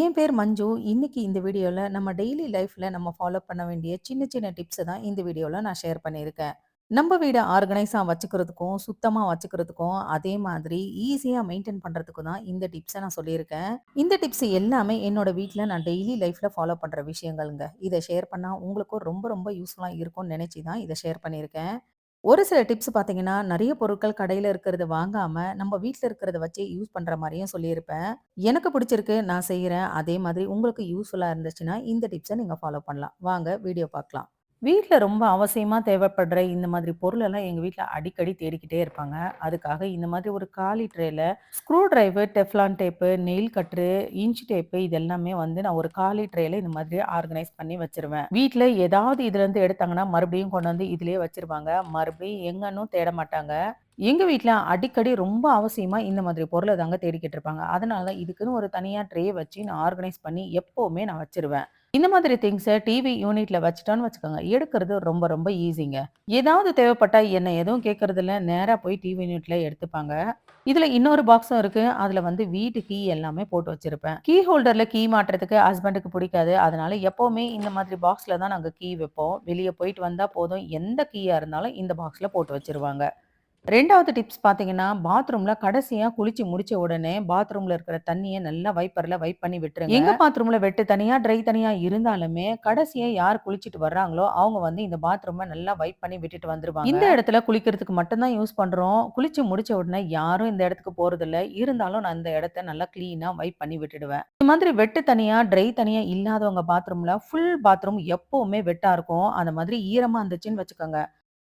என் பேர் மஞ்சு. இன்னைக்கு இந்த வீடியோவில் நம்ம டெய்லி லைஃப்பில் நம்ம ஃபாலோ பண்ண வேண்டிய சின்ன சின்ன டிப்ஸை தான் இந்த வீடியோவில் நான் ஷேர் பண்ணியிருக்கேன். நம்ம வீடை ஆர்கனைஸாக வச்சுக்கிறதுக்கும், சுத்தமாக வச்சுக்கிறதுக்கும், அதே மாதிரி ஈஸியாக மெயின்டைன் பண்ணுறதுக்கும் தான் இந்த டிப்ஸை நான் சொல்லியிருக்கேன். இந்த டிப்ஸ் எல்லாமே என்னோட வீட்டில் நான் டெய்லி லைஃப்பில் ஃபாலோ பண்ணுற விஷயங்கள்ங்க. இதை ஷேர் பண்ணால் உங்களுக்கும் ரொம்ப ரொம்ப யூஸ்ஃபுல்லாக இருக்கும்னு நினச்சி தான் இதை ஷேர் பண்ணியிருக்கேன். ஒரு சில டிப்ஸ் பார்த்தீங்கன்னா, நிறைய பொருட்கள் கடையில் இருக்கிறத வாங்காமல் நம்ம வீட்டில் இருக்கிறத வச்சு யூஸ் பண்ணுற மாதிரியும் சொல்லியிருப்பேன். எனக்கு பிடிச்சிருக்கு, நான் செய்கிறேன் அதே மாதிரி உங்களுக்கு யூஸ்ஃபுல்லாக இருந்துச்சுன்னா, இந்த டிப்ஸை நீங்கள் ஃபாலோ பண்ணலாம். வாங்க வீடியோ பார்க்கலாம். வீட்ல ரொம்ப அவசியமா தேவைப்படுற இந்த மாதிரி பொருளெல்லாம் எங்க வீட்ல அடிக்கடி தேடிக்கிட்டே இருப்பாங்க. அதுக்காக இந்த மாதிரி ஒரு காலி ட்ரேல screwdriver, Teflon tape, nail cutter, inch tape இது எல்லாமே வந்து நான் ஒரு காலி ட்ரேல இந்த மாதிரி ஆர்கனைஸ் பண்ணி வச்சுருவேன். வீட்ல ஏதாவது இதுலேருந்து எடுத்தாங்கன்னா, மறுபடியும் கொண்டு வந்து இதிலேயே வச்சுருவாங்க. மறுபடியும் எங்கன்னும் தேட மாட்டாங்க. எங்க வீட்ல அடிக்கடி ரொம்ப அவசியமா இந்த மாதிரி பொருள தாங்க தேடிக்கிட்டு இருப்பாங்க. அதனால தான் இதுக்குன்னு ஒரு தனியா ட்ரே வச்சு நான் ஆர்கனைஸ் பண்ணி எப்பவுமே நான் வச்சுருவேன். இந்த மாதிரி திங்ஸை டிவி யூனிட்ல வச்சுட்டோன்னு வச்சுக்கோங்க, எடுக்கிறது ரொம்ப ரொம்ப ஈஸிங்க. ஏதாவது தேவைப்பட்டா என்ன எதுவும் கேட்கறதில்ல, நேராக போய் டிவி யூனிட்ல எடுத்துப்பாங்க. இதுல இன்னொரு பாக்ஸும் இருக்கு. அதுல வந்து வீட்டு கீ எல்லாமே போட்டு வச்சிருப்பேன். கீ ஹோல்டர்ல கீ மாட்டுறதுக்கு ஹஸ்பண்டுக்கு பிடிக்காது. அதனால எப்பவுமே இந்த மாதிரி பாக்ஸ்ல தான் நாங்க கீ வைப்போம். வெளியே போயிட்டு வந்தா போதும், எந்த கீயா இருந்தாலும் இந்த பாக்ஸ்ல போட்டு வச்சிருவாங்க 2வது டிப்ஸ் பார்த்தீங்கன்னா, பாத்ரூம்ல கடைசியா குளிச்சு முடிச்ச உடனே பாத்ரூம்ல இருக்கிற தண்ணிய நல்லா வைப்பர்ல வைப் பண்ணி விட்டுருங்க. எங்க பாத்ரூம்ல வெட்டு தனியா, ட்ரை தனியா இருந்தாலுமே, கடைசியா யார் குளிச்சுட்டு வர்றாங்களோ, அவங்க வந்து இந்த பாத்ரூம நல்லா வைப் பண்ணி விட்டுட்டு வந்துருவாங்க. இந்த இடத்துல குளிக்கிறதுக்கு மட்டும் தான் யூஸ் பண்றோம். குளிச்சு முடிச்ச உடனே யாரும் இந்த இடத்துக்கு போறதில்ல. இருந்தாலும் நான் இந்த இடத்த நல்லா கிளீனா வைப் பண்ணி விட்டுடுவேன். இந்த மாதிரி வெட்டு தனியா, ட்ரை தனியா இல்லாதவங்க பாத்ரூம்ல ஃபுல் பாத்ரூம் எப்பவுமே வெட்டா இருக்கும். அந்த மாதிரி ஈரமா இருந்துச்சுன்னு வச்சுக்கோங்க.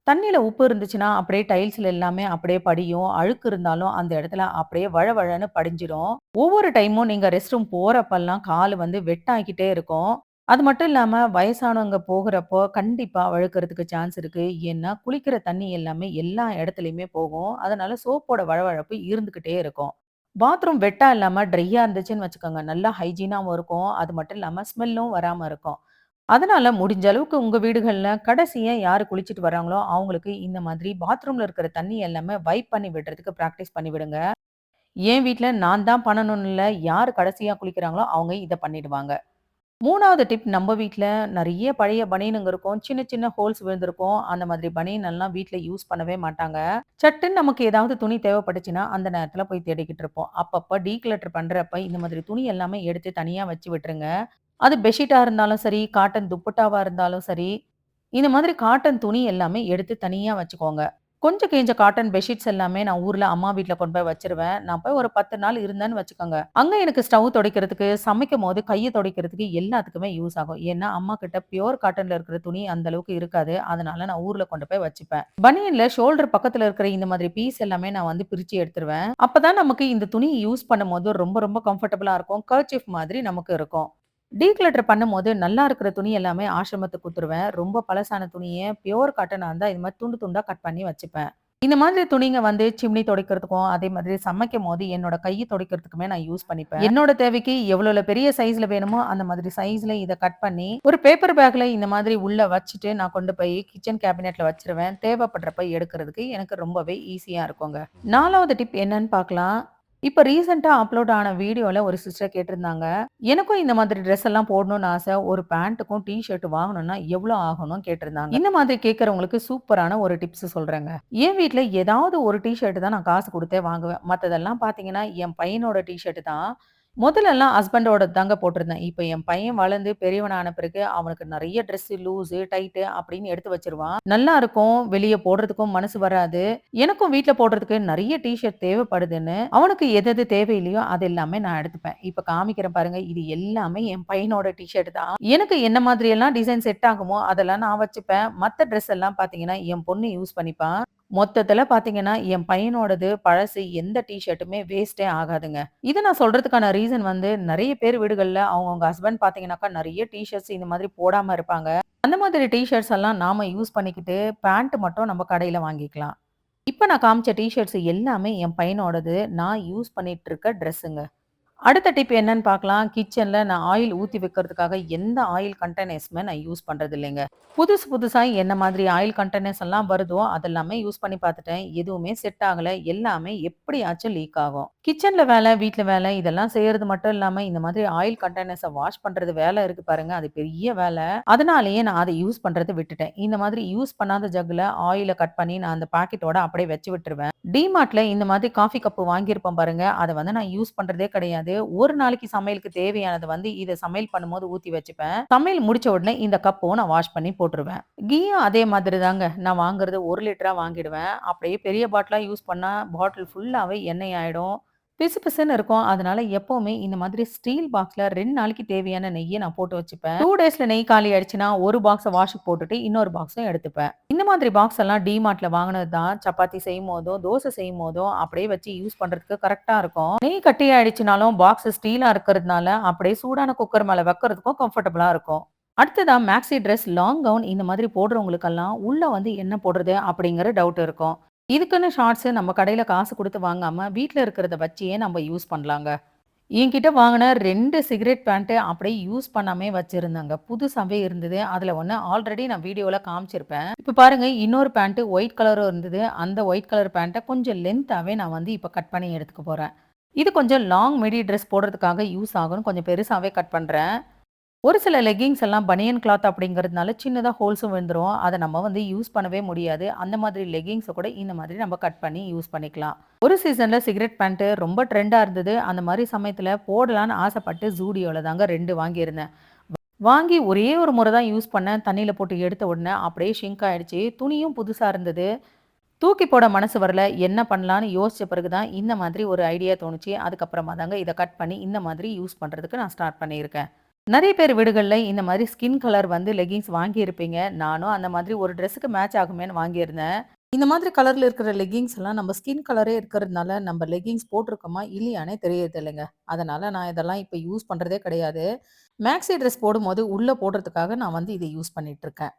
தண்ணியில் உப்பு இருந்துச்சுன்னா, அப்படியே டைல்ஸ்ல எல்லாமே அப்படியே படியும். அழுக்கு இருந்தாலும் அந்த இடத்துல அப்படியே வழவழன்னு படிஞ்சிடும். ஒவ்வொரு டைமும் நீங்க ரெஸ்ட் ரூம் போகிறப்பெல்லாம் கால் வந்து வெட்டாக்கிட்டே இருக்கும். அது மட்டும் இல்லாம வயசானவங்க போகிறப்போ கண்டிப்பா வழுக்கிறதுக்கு சான்ஸ் இருக்கு. ஏன்னா, குளிக்கிற தண்ணி எல்லாமே எல்லா இடத்துலயுமே போகும். அதனால சோப்போட வழவழப்பு இருந்துகிட்டே இருக்கும். பாத்ரூம் வெட்டா இல்லாம ட்ரையா இருந்துச்சுன்னு வச்சுக்கோங்க, நல்லா ஹைஜீனாவும் இருக்கும். அது மட்டும் இல்லாம ஸ்மெல்லும் வராம இருக்கும். அதனால முடிஞ்ச அளவுக்கு உங்க வீடுகள்ல கடைசியா யாரு குளிச்சுட்டு வராங்களோ, அவங்களுக்கு இந்த மாதிரி பாத்ரூம்ல இருக்கிற தண்ணி எல்லாமே வைப் பண்ணி விடுறதுக்கு பிராக்டிஸ் பண்ணி விடுங்க. என் வீட்டில் நான் தான் பண்ணணும்னு இல்லை யார் கடைசியாக குளிக்கிறாங்களோ, அவங்க இதை பண்ணிடுவாங்க. மூணாவது டிப் நம்ம வீட்டில் நிறைய பழைய பனியனுங்க இருக்கும். சின்ன சின்ன ஹோல்ஸ் விழுந்திருக்கும். அந்த மாதிரி பனியன் எல்லாம் வீட்டில் யூஸ் பண்ணவே மாட்டாங்க. சட்டுன்னு நமக்கு ஏதாவது துணி தேவைப்பட்டுச்சுன்னா, அந்த நேரத்தில் போய் தேடிக்கிட்டு இருப்போம். அப்பப்போ டீக்ளட்டர் பண்ணுறப்ப இந்த மாதிரி துணி எல்லாமே எடுத்து தனியாக வச்சு விட்டுருங்க. அது பெட்ஷீட்டாக இருந்தாலும் சரி, காட்டன் துப்புட்டாவாக இருந்தாலும் சரி, இந்த மாதிரி காட்டன் துணி எல்லாமே எடுத்து தனியாக வச்சுக்கோங்க. கொஞ்சம் கிழிஞ்ச காட்டன் பெட்ஷீட்ஸ் எல்லாமே நான் ஊரில் அம்மா வீட்டில் கொண்டு போய் வச்சுருவேன். நான் போய் ஒரு 10 நாள் இருந்தேன்னு வச்சுக்கோங்க. அங்கே எனக்கு ஸ்டவ் துடைக்கிறதுக்கு, சமைக்கும் போது கையை துடைக்கிறதுக்கு எல்லாத்துக்குமே யூஸ் ஆகும். ஏன்னா, அம்மா கிட்ட பியோர் காட்டனில் இருக்கிற துணி அந்த அளவுக்கு இருக்காது. அதனால நான் ஊரில் கொண்டு போய் வச்சுப்பேன். பனியனில் ஷோல்டர் பக்கத்தில் இருக்கிற இந்த மாதிரி பீஸ் எல்லாமே நான் வந்து பிரித்து எடுத்துருவேன். அப்போ தான் நமக்கு இந்த துணி யூஸ் பண்ணும்போது ரொம்ப ரொம்ப கம்ஃபர்டபுளாக இருக்கும். கர்ச்சீஃப் மாதிரி நமக்கு இருக்கும். டீக்ளட்டர் பண்ணும்போது நல்லா இருக்கிற துணி எல்லாமே ஆசிரமத்துக்கு கொடுத்துருவேன் ரொம்ப பழசான துணியை பியோர் காட்டனாக இருந்தால் இது மாதிரி துண்டு துண்டாக கட் பண்ணி வச்சுப்பேன். இந்த மாதிரி துணிங்க வந்து சிம்னி துடைக்கிறதுக்கும், அதே மாதிரி சமைக்கும்போது என்னோட கையை துடைக்கிறதுக்குமே நான் யூஸ் பண்ணிப்பேன். என்னோட தேவைக்கு எவ்வளோ பெரிய சைஸ்ல வேணுமோ, அந்த மாதிரி சைஸ்ல இதை கட் பண்ணி, ஒரு பேப்பர் பேக்ல இந்த மாதிரி உள்ள வச்சுட்டு நான் கொண்டு போய் கிச்சன் கேபினெட்ல வச்சுருவேன். தேவைப்படுறப்ப எடுக்கிறதுக்கு எனக்கு ரொம்பவே ஈஸியா இருக்குங்க. நாலாவது டிப் என்னன்னு பார்க்கலாம். இப்போ ரீசெண்டாக அப்லோட் ஆன வீடியோவில் ஒரு சிஸ்டர் கேட்டிருந்தாங்க. எனக்கும் இந்த மாதிரி ட்ரெஸ் எல்லாம் போடணும்னு ஆசை. ஒரு பேண்ட்டுக்கும், டி ஷர்ட் வாங்கணும்னா எவ்வளோ ஆகணும் கேட்டிருந்தாங்க. இந்த மாதிரி கேட்குறவங்களுக்கு சூப்பரான ஒரு டிப்ஸ் சொல்கிறேங்க என் வீட்டில் ஏதாவது ஒரு டி ஷர்ட் தான் நான் காசு கொடுத்தே வாங்குவேன். மற்றதெல்லாம் பார்த்தீங்கன்னா, என் பையனோட டி ஷர்ட் தான். முதல்லலாம் ஹஸ்பண்டோட தாங்க போட்டிருந்தேன். இப்போ என் பையன் வளர்ந்து பெரியவன் ஆன பிறகு அவனுக்கு நிறைய ட்ரெஸ் லூஸு, டைட்டு அப்படின்னு எடுத்து வச்சிருவான் நல்லா இருக்கும். வெளியே போடுறதுக்கும் மனசு வராது. எனக்கும் வீட்டில் போடுறதுக்கு நிறைய டிஷர்ட் தேவைப்படுதுன்னு, அவனுக்கு எது எது தேவையில்லையோ அது எல்லாமே நான் எடுத்துப்பேன். இப்போ காமிக்கிறேன் பாருங்க. இது எல்லாமே என் பையனோட டிஷர்ட் தான். எனக்கு என்ன மாதிரியெல்லாம் டிசைன் செட் ஆகுமோ அதெல்லாம் நான் வச்சுப்பேன். மற்ற ட்ரெஸ் எல்லாம் பார்த்தீங்கன்னா, என் பொண்ணு யூஸ் பண்ணிப்பான் மொத்தத்துல பார்த்தீங்கன்னா, என் பையனோடது பழசு எந்த டிஷர்ட்டுமே வேஸ்டே வேஸ்ட்டே ஆகாதுங்க. இதை நான் சொல்றதுக்கான ரீசன் வந்து நிறைய பேர் வீடுகள்ல அவங்கவுங்க ஹஸ்பண்ட் பாத்தீங்கன்னாக்கா நிறைய டிஷர்ட்ஸ் இந்த மாதிரி போடாம இருப்பாங்க. அந்த மாதிரி டிஷர்ட்ஸ் எல்லாம் நாம யூஸ் பண்ணிக்கிட்டு, பேண்ட் மட்டும் நம்ம கடையில வாங்கிக்கலாம். இப்போ நான் காமிச்ச டிஷர்ட்ஸ் எல்லாமே என் பையனோடது. நான் யூஸ் பண்ணிட்டு இருக்க ட்ரெஸ்ஸுங்க. அடுத்த டிப் என்னன்னு பார்க்கலாம். கிச்சனில் நான் ஆயில் ஊற்றி வைக்கிறதுக்காக எந்த ஆயில் கண்டெய்னர்ஸுமே நான் யூஸ் பண்ணுறது இல்லைங்க. புதுசு புதுசாக என்ன மாதிரி ஆயில் கண்டெய்னர்ஸ் எல்லாம் வருதோ, அதெல்லாமே யூஸ் பண்ணி பார்த்துட்டேன். எதுவுமே செட் ஆகலை எல்லாமே எப்படியாச்சும் லீக் ஆகும். கிச்சனில் வேலை, வீட்டில் வேலை இதெல்லாம் செய்யறது மட்டும் இல்லாமல் இந்த மாதிரி ஆயில் கண்டெய்னர்ஸை வாஷ் பண்ணுறது வேலை இருக்கு பாருங்க, அது பெரிய வேலை அதனாலேயே நான் அதை யூஸ் பண்ணுறது விட்டுட்டேன். இந்த மாதிரி யூஸ் பண்ணாத ஜக்கில் ஆயிலை கட் பண்ணி நான் அந்த பாக்கெட்டோட அப்படியே வச்சு விட்டுருவேன். டிமார்ட்ல இந்த மாதிரி காஃபி கப்பு வாங்கியிருப்பேன் பாருங்க, அதை வந்து நான் யூஸ் பண்ணுறதே கிடையாது. ஒரு நாளைக்கு சமையலுக்கு தேவையானது வந்து இதை சமையல் பண்ணும்போது ஊற்றி வச்சுப்பேன். சமையல் முடிச்ச உடனே இந்த கப்பும் நான் வாஷ் பண்ணி போட்டுருவேன். கீயும் அதே மாதிரி தாங்க. நான் வாங்குறது ஒரு லிட்டராக வாங்கிடுவேன். அப்படியே பெரிய பாட்டிலாக யூஸ் பண்ணால் பாட்டில் ஃபுல்லாகவே எண்ணெய் ஆகிடும் பிசுபிசுன்னு இருக்கும். அதனால எப்பவுமே இந்த மாதிரி ஸ்டீல் பாக்ஸ்ல ரெண்டு நாளைக்கு தேவையான நெய்ய நான் போட்டு வச்சுப்பேன். டூ டேஸ்ல நெய் காலி ஆயிடுச்சுன்னா, ஒரு பாக்ஸை வாஷ்க்கு போட்டுட்டு இன்னொரு பாக்ஸும் எடுத்துப்பேன். இந்த மாதிரி பாக்ஸ் எல்லாம் டிமார்ட்ல வாங்கினது தான் சப்பாத்தி செய்யும் போதும் தோசை செய்யும் போதும் அப்படியே வச்சு யூஸ் பண்றதுக்கு கரெக்டா இருக்கும். நெய் கட்டி ஆயிடுச்சுனாலும் பாக்ஸ் ஸ்டீலா இருக்கிறதுனால, அப்படியே சூடான குக்கர் மேல வைக்கிறதுக்கும் கம்ஃபர்டபுளா இருக்கும். அடுத்ததா மேக்ஸி ட்ரெஸ், லாங் கவுன் இந்த மாதிரி போடுறவங்களுக்கெல்லாம் உள்ள வந்து என்ன போடுறது அப்படிங்கிற டவுட் இருக்கும். இதுக்குன்னு ஷார்ட்ஸு நம்ம கடையில் காசு கொடுத்து வாங்காமல் வீட்டில் இருக்கிறத வச்சே நம்ம யூஸ் பண்ணலாங்க. என்கிட்ட வாங்கின ரெண்டு சிகரெட் பேண்ட்டு அப்படியே யூஸ் பண்ணாமே வச்சுருந்தாங்க புதுசாகவே இருந்தது. அதில் ஒன்று ஆல்ரெடி நான் வீடியோவில் காமிச்சிருப்பேன். இப்போ பாருங்கள் இன்னொரு பேண்ட்டு ஒயிட் கலரும் இருந்தது. அந்த ஒயிட் கலர் பேண்ட்டை கொஞ்சம் லென்த்தாகவே நான் வந்து இப்போ கட் பண்ணி எடுத்துக்க போகிறேன் இது கொஞ்சம் லாங் மெடி ட்ரெஸ் போடுறதுக்காக யூஸ் ஆகும்னு கொஞ்சம் பெருசாகவே கட் பண்ணுறேன் ஒரு சில லெக்கிங்ஸ் எல்லாம் பனியன் கிளாத் அப்படிங்கிறதுனால சின்னதாக ஹோல்ஸும் விழுந்துரும். அதை நம்ம வந்து யூஸ் பண்ணவே முடியாது. அந்த மாதிரி லெகிங்ஸை கூட இந்த மாதிரி நம்ம கட் பண்ணி யூஸ் பண்ணிக்கலாம். ஒரு சீசனில் சிகரெட் பேண்ட்டு ரொம்ப ட்ரெண்டாக இருந்தது. அந்த மாதிரி சமயத்தில் போடலான்னு ஆசைப்பட்டு ஜூடியோவில் தாங்க ரெண்டு வாங்கியிருந்தேன். வாங்கி ஒரே ஒரு முறை தான் யூஸ் பண்ணேன். தண்ணியில் போட்டு எடுத்த உடனே அப்படியே ஷிங்க் ஆகிடுச்சி துணியும் புதுசாக இருந்தது. தூக்கி போட மனசு வரல. என்ன பண்ணலான்னு யோசிச்ச பிறகு தான் இந்த மாதிரி ஒரு ஐடியா தோணுச்சு. அதுக்கப்புறமா தாங்க இதை கட் பண்ணி இந்த மாதிரி யூஸ் பண்ணுறதுக்கு நான் ஸ்டார்ட் பண்ணியிருக்கேன். நிறைய பேர் வீடுகளில் இந்த மாதிரி ஸ்கின் கலர் வந்து லெகிங்ஸ் வாங்கியிருப்பீங்க. நானும் அந்த மாதிரி ஒரு ட்ரெஸ்ஸுக்கு மேட்ச் ஆகுமேன்னு வாங்கியிருந்தேன். இந்த மாதிரி கலரில் இருக்கிற லெகிங்ஸ் எல்லாம் நம்ம ஸ்கின் கலரே இருக்கிறதுனால, நம்ம லெகிங்ஸ் போட்டிருக்கோமா இல்லையான்னே தெரியறதில்லைங்க. அதனால் நான் இதெல்லாம் இப்போ யூஸ் பண்ணுறதே கிடையாது. மேக்ஸி ட்ரெஸ் போடும்போது உள்ளே போடுறதுக்காக நான் வந்து இதை யூஸ் பண்ணிகிட்ருக்கேன்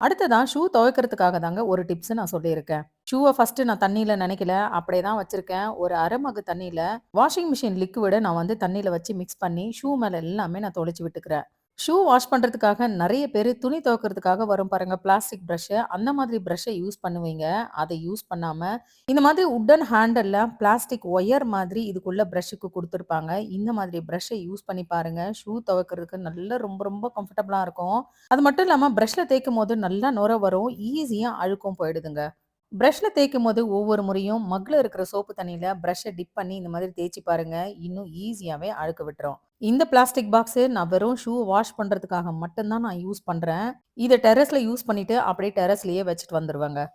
அடுத்ததான் ஷூ துவைக்கிறதுக்காக தாங்க ஒரு டிப்ஸ் நான் சொல்லியிருக்கேன். ஷூவை ஃபர்ஸ்ட்டு நான் தண்ணியில நினைக்கல அப்படியே தான் வச்சிருக்கேன். ஒரு அரை மகு தண்ணியில வாஷிங் மிஷின் லிக்விட நான் வந்து தண்ணியில வச்சு மிக்ஸ் பண்ணி ஷூ மேல எல்லாமே நான் தொலைச்சு விட்டுக்கிறேன். ஷூ வாஷ் பண்ணுறதுக்காக நிறைய பேர் துணி துவைக்கிறதுக்காக வரும் பாருங்க பிளாஸ்டிக் ப்ரஷ்ஷு அந்த மாதிரி ப்ரஷ்ஷை யூஸ் பண்ணுவீங்க. அதை யூஸ் பண்ணாமல் இந்த மாதிரி உட்டன் ஹேண்டலில் பிளாஸ்டிக் ஒயர் மாதிரி இதுக்குள்ள ப்ரஷ்ஷுக்கு கொடுத்துருப்பாங்க இந்த மாதிரி ப்ரஷ்ஷை யூஸ் பண்ணி பாருங்க. ஷூ துவைக்கிறதுக்கு நல்ல ரொம்ப ரொம்ப கம்ஃபர்டபுளாக இருக்கும். அது மட்டும் இல்லாமல் ப்ரஷ்ஷில் தேய்க்கும் போது நல்லா நுர வரும். ஈஸியாக அழுக்கும் போயிடுதுங்க. ப்ரஷ்ஷில் தேய்க்கும் போது ஒவ்வொரு முறையும் மக்கில் இருக்கிற சோப்பு தண்ணியில் ப்ரஷ்ஷை டிப் பண்ணி இந்த மாதிரி தேய்ச்சி பாருங்கள் இன்னும் ஈஸியாகவே அழுக்கு விட்டுரும். இந்த பிளாஸ்டிக் பாக்ஸு நான் வெறும் ஷூ வாஷ் பண்ணுறதுக்காக மட்டும்தான் நான் யூஸ் பண்ணுறேன் இதை டெரஸில் யூஸ் பண்ணிவிட்டு அப்படியே டெரஸ்லேயே வச்சுட்டு வந்துடுவேங்க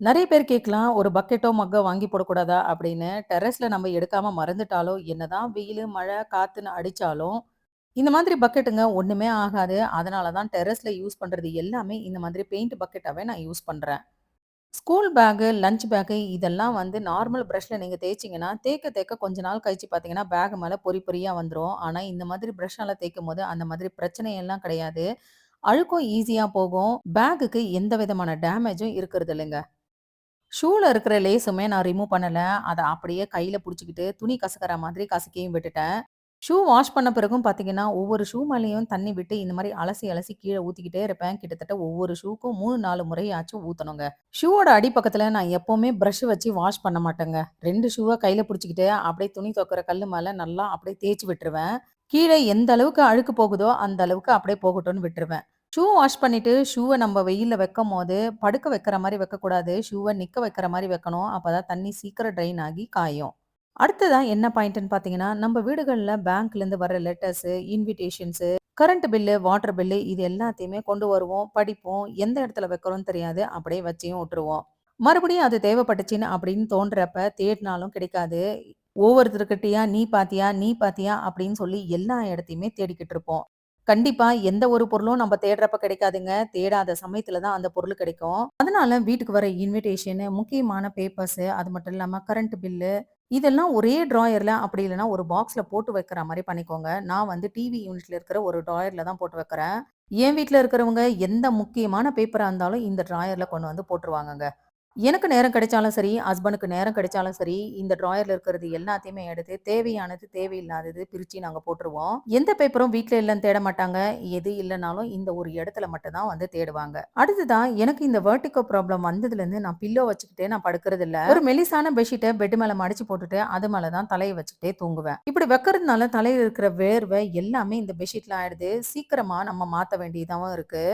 நிறைய பேர் கேட்கலாம், "ஒரு பக்கெட்டோ, மக்கோ வாங்கி போடக்கூடாதா?" அப்படின்னு. டெரஸில் நம்ம எடுக்காமல் மறந்துட்டாலோ, என்னதான் வெயில் மழை, காற்றுன்னு அடித்தாலும் இந்த மாதிரி பக்கெட்டுங்க ஒன்றுமே ஆகாது. அதனால தான் டெரஸில் யூஸ் பண்ணுறது எல்லாமே இந்த மாதிரி பெயிண்ட் பக்கெட்டாகவே நான் யூஸ் பண்ணுறேன் ஸ்கூல் பேக்கு, லஞ்ச் பேக்கு இதெல்லாம் வந்து நார்மல் ப்ரஷ்ல நீங்க தேய்ச்சீங்கன்னா, தேய்க்க தேய்க்க கொஞ்ச நாள் கழிச்சு பார்த்தீங்கன்னா, பேக் மேல பொறி பொறியா வந்துரும். ஆனா இந்த மாதிரி பிரஷ்ஷால தேய்க்கும்போது அந்த மாதிரி பிரச்சனை எல்லாம் கிடையாது. அழுக்கும் ஈஸியா போகும். பேக்குக்கு எந்த விதமான டேமேஜும் இருக்கிறது இல்லைங்க. ஷூல இருக்கிற லேஸுமே நான் ரிமூவ் பண்ணல. அத அப்படியே கையில புடிச்சுக்கிட்டு துணி கசக்கிற மாதிரி கசக்கியும் விட்டுட்டேன். ஷூ வாஷ் பண்ண பிறகும் பார்த்தீங்கன்னா, ஒவ்வொரு ஷூ மேலேயும் தண்ணி விட்டு இந்த மாதிரி அலசி அலசி கீழே ஊற்றிக்கிட்டே இருப்பேன். கிட்டத்தட்ட ஒவ்வொரு ஷூக்கும் 3, 4 முறையாச்சும் ஊற்றணுங்க ஷூவோட அடிப்பக்கத்தில் நான் எப்போவுமே ப்ரஷ் வச்சு வாஷ் பண்ண மாட்டேங்க. ரெண்டு ஷூவை கையில் பிடிச்சிக்கிட்டு அப்படியே துணி துவைக்கிற கல்லு மேலே நல்லா அப்படியே தேய்ச்சி விட்டுருவேன். கீழே எந்த அளவுக்கு அழுக்கு போகுதோ, அந்த அளவுக்கு அப்படியே போகட்டும்னு விட்டுருவேன். ஷூ வாஷ் பண்ணிட்டு ஷூவை நம்ம வெயிலில் வைக்கும் போது படுக்க வைக்கிற மாதிரி வைக்கக்கூடாது. ஷூவை நிற்க வைக்கிற மாதிரி வைக்கணும். அப்பதான் தண்ணி சீக்கிரம் ட்ரைன் ஆகி காயும். அடுத்ததா என்ன பாயிண்ட்னு பார்த்தீங்கன்னா, நம்ம வீடுகளில் பேங்க்லேருந்து வர letters, invitations, current bill, water bill இது எல்லாத்தையுமே கொண்டு வருவோம், படிப்போம். எந்த இடத்துல வைக்கிறோம்னு தெரியாது. அப்படியே வச்சியும் விட்டுருவோம். மறுபடியும் அது தேவைப்பட்டுச்சுன்னு அப்படின்னு தோன்றப்ப தேடினாலும் கிடைக்காது. ஒவ்வொருத்தருக்கிட்டையா "நீ பார்த்தியா? நீ பார்த்தியா?" அப்படின்னு சொல்லி எல்லா இடத்தையுமே தேடிக்கிட்டு இருப்போம். கண்டிப்பா எந்த ஒரு பொருளும் நம்ம தேடுறப்ப கிடைக்காதுங்க. தேடாத சமயத்துல தான் அந்த பொருள் கிடைக்கும். அதனால வீட்டுக்கு வர இன்விடேஷனு, முக்கியமான பேப்பர்ஸு, அது மட்டும் இல்லாம கரண்ட் பில்லு இதெல்லாம் ஒரே ட்ராயரில் அப்படி இல்லைனா ஒரு பாக்ஸில் போட்டு வைக்கிற மாதிரி பண்ணிக்கோங்க. நான் வந்து டிவி யூனிட்டில் இருக்கிற ஒரு ட்ராயரில் தான் போட்டு வைக்கிறேன். என் வீட்டில் இருக்கிறவங்க எந்த முக்கியமான பேப்பராக இருந்தாலும் இந்த ட்ராயரில் கொண்டு வந்து போட்டுருவாங்கங்க. எனக்கு நேரம் கிடைச்சாலும் சரி, ஹஸ்பண்டுக்கு நேரம் கிடைச்சாலும் சரி, இந்த ட்ராயர்ல இருக்கிறது எல்லாத்தையுமே எடுத்து தேவையானது, தேவையில்லாதது பிரிச்சு நாங்க போட்டுருவோம். எந்த பேப்பரும் வீட்டில் இல்லைன்னு தேட மாட்டாங்க. எது இல்லைனாலும் இந்த ஒரு இடத்துல மட்டும் தான் வந்து தேடுவாங்க. அடுத்ததா எனக்கு இந்த வேர்டிகோ ப்ராப்ளம் வந்ததுலேருந்து நான் பில்லோ வச்சுக்கிட்டே நான் படுக்கிறதில்ல. ஒரு மெலிசான பெட்ஷீட்டை பெட் மேல மடிச்சு போட்டுட்டு, அது மேலே தான் தலைய வச்சுக்கிட்டே தூங்குவேன். இப்படி வைக்கிறதுனால தலையில இருக்கிற வேர்வை எல்லாமே இந்த பெட்ஷீட்ல ஆயிடுது. சீக்கிரமா நம்ம மாத்த வேண்டியதாவும் இருக்கு.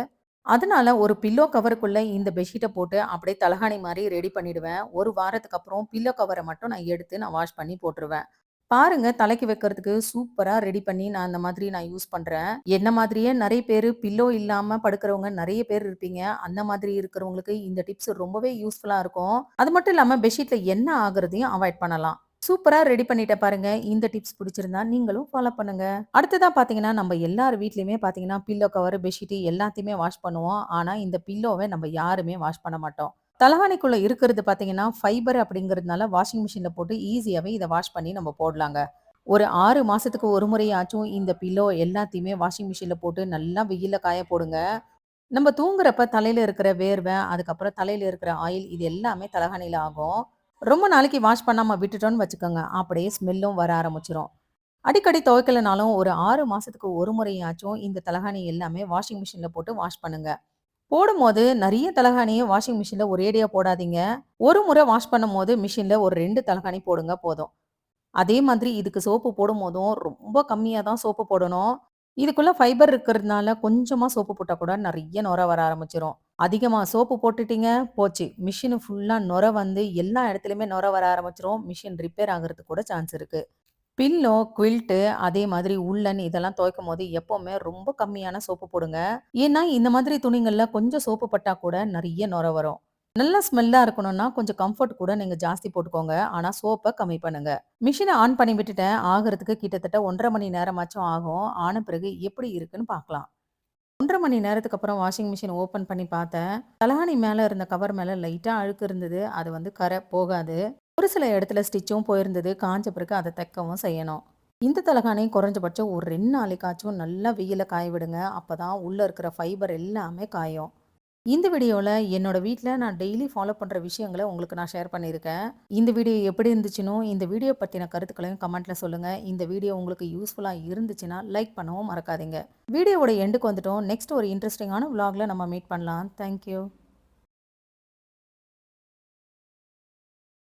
அதனால ஒரு பில்லோ கவருக்குள்ளே இந்த பெட்ஷீட்டை போட்டு அப்படியே தலகாணி மாதிரி ரெடி பண்ணிடுவேன். ஒரு வாரத்துக்கு அப்புறம் பில்லோ கவரை மட்டும் நான் எடுத்து நான் வாஷ் பண்ணி போட்டுருவேன். பாருங்க தலைக்கு வைக்கிறதுக்கு சூப்பராக ரெடி பண்ணி நான் அந்த மாதிரி நான் யூஸ் பண்ணுறேன் என்ன மாதிரியே நிறைய பேர் பில்லோ இல்லாமல் படுக்கிறவங்க நிறைய பேர் இருப்பீங்க. அந்த மாதிரி இருக்கிறவங்களுக்கு இந்த டிப்ஸ் ரொம்பவே யூஸ்ஃபுல்லாக இருக்கும். அது மட்டும் இல்லாமல் பெட்ஷீட்டில் என்ன ஆகுறதையும் அவாய்ட் பண்ணலாம். சூப்பரா ரெடி பண்ணிட்ட பாருங்க. இந்த டிப்ஸ் பிடிச்சிருந்தா நீங்களும் ஃபாலோ பண்ணுங்க. அடுத்ததா பார்த்தீங்கன்னா, நம்ம எல்லார் வீட்லயுமே பார்த்தீங்கன்னா, பில்லோ கவர், பெட்ஷீட் எல்லாத்தையுமே வாஷ் பண்ணுவோம். ஆனா, இந்த பில்லோவை நம்ம யாருமே வாஷ் பண்ண மாட்டோம். தலகாணிக்குள்ள இருக்கிறது பாத்தீங்கன்னா ஃபைபர் அப்படிங்கிறதுனால வாஷிங் மிஷின்ல போட்டு ஈஸியாவே இதை வாஷ் பண்ணி நம்ம போடலாங்க. ஒரு ஆறு மாசத்துக்கு ஒரு முறையாச்சும் இந்த பில்லோ எல்லாத்தையுமே வாஷிங் மிஷின்ல போட்டு நல்லா வெயில காய போடுங்க. நம்ம தூங்குறப்ப தலையில இருக்கிற வேர்வை, அதுக்கப்புறம் தலையில இருக்கிற ஆயில் இது எல்லாமே தலகாணியில ஆகும். ரொம்ப நாளைக்கு வாஷ் பண்ணாமல் விட்டுட்டோம்னு வச்சுக்கோங்க, அப்படியே ஸ்மெல்லும் வர ஆரம்பிச்சிடும் அடிக்கடி துவைக்கலனாலும் ஒரு ஆறு மாதத்துக்கு ஒரு முறையாச்சும் இந்த தலகாணி எல்லாமே வாஷிங் மிஷினில் போட்டு வாஷ் பண்ணுங்க. போடும்போது நிறைய தலகாணிய வாஷிங் மிஷினில் ஒரேடியாக போடாதீங்க. ஒரு முறை வாஷ் பண்ணும்போது மிஷினில் ஒரு ரெண்டு தலகாணி போடுங்க போதும். அதே மாதிரி இதுக்கு சோப்பு போடும்போதும் ரொம்ப கம்மியாக தான் சோப்பு போடணும். இதுக்குள்ளே ஃபைபர் இருக்கிறதுனால கொஞ்சமாக சோப்பு போட்டால் கூட நிறைய நுர வர ஆரம்பிச்சிடும் அதிகமாக சோப்பு போட்டுட்டீங்க, போச்சு. மிஷின் ஃபுல்லாக நொர வந்து எல்லா இடத்துலையுமே நொர வர ஆரம்பிச்சிரும் மிஷின் ரிப்பேர் ஆகுறதுக்கு கூட சான்ஸ் இருக்குது பில்லோ, குவில்ட்டு அதே மாதிரி உள்ளன் இதெல்லாம் துவைக்கும் போது எப்போவுமே ரொம்ப கம்மியான சோப்பு போடுங்க. ஏன்னா, இந்த மாதிரி துணிங்களில் கொஞ்சம் சோப்பு பட்டா கூட நிறைய நொர வரும். நல்லா ஸ்மெல்லா இருக்கணும்னா கொஞ்சம் கம்ஃபர்ட் கூட நீங்க ஜாஸ்தி போட்டுக்கோங்க. ஆனா சோப்பை கம்மி பண்ணுங்க. மிஷினை ஆன் பண்ணி விட்டுட்டேன். ஆகுறதுக்கு கிட்டத்தட்ட 1 1/2 மணி நேரமாச்சும் ஆகும். ஆன பிறகு எப்படி இருக்குன்னு பார்க்கலாம். 1 1/2 மணி நேரத்துக்கு அப்புறம் வாஷிங் மிஷின் ஓப்பன் பண்ணி பார்த்தேன். தலகாணி மேலே இருந்த கவர் மேலே லைட்டாக அழுக்கு இருந்தது. அது வந்து கரை போகாது. ஒரு சில இடத்துல ஸ்டிச்சும் போயிருந்தது. காஞ்ச பிறகு அதை தைக்கவும் செய்யணும். இந்த தலகாணி குறைஞ்சபட்சம் ஒரு ரெண்டு நாளைக்காச்சும் நல்லா வெயில காய விடுங்க. அப்போதான் உள்ளே இருக்கிற ஃபைபர் எல்லாமே காயும். இந்த வீடியோவில் என்னோட வீட்டில் நான் டெய்லி ஃபாலோ பண்ணுற விஷயங்களை உங்களுக்கு நான் ஷேர் பண்ணியிருக்கேன். இந்த வீடியோ எப்படி இருந்துச்சுன்னு இந்த வீடியோ பற்றின கருத்துக்களையும் கமெண்ட்டில் சொல்லுங்கள் இந்த வீடியோ உங்களுக்கு யூஸ்ஃபுல்லாக இருந்துச்சுன்னா, லைக் பண்ணவும் மறக்காதீங்க. வீடியோவோட எண்டுக்கு வந்துட்டோம். நெக்ஸ்ட் ஒரு இன்ட்ரெஸ்டிங்கான விலாகில் நம்ம மீட் பண்ணலாம். Thank you.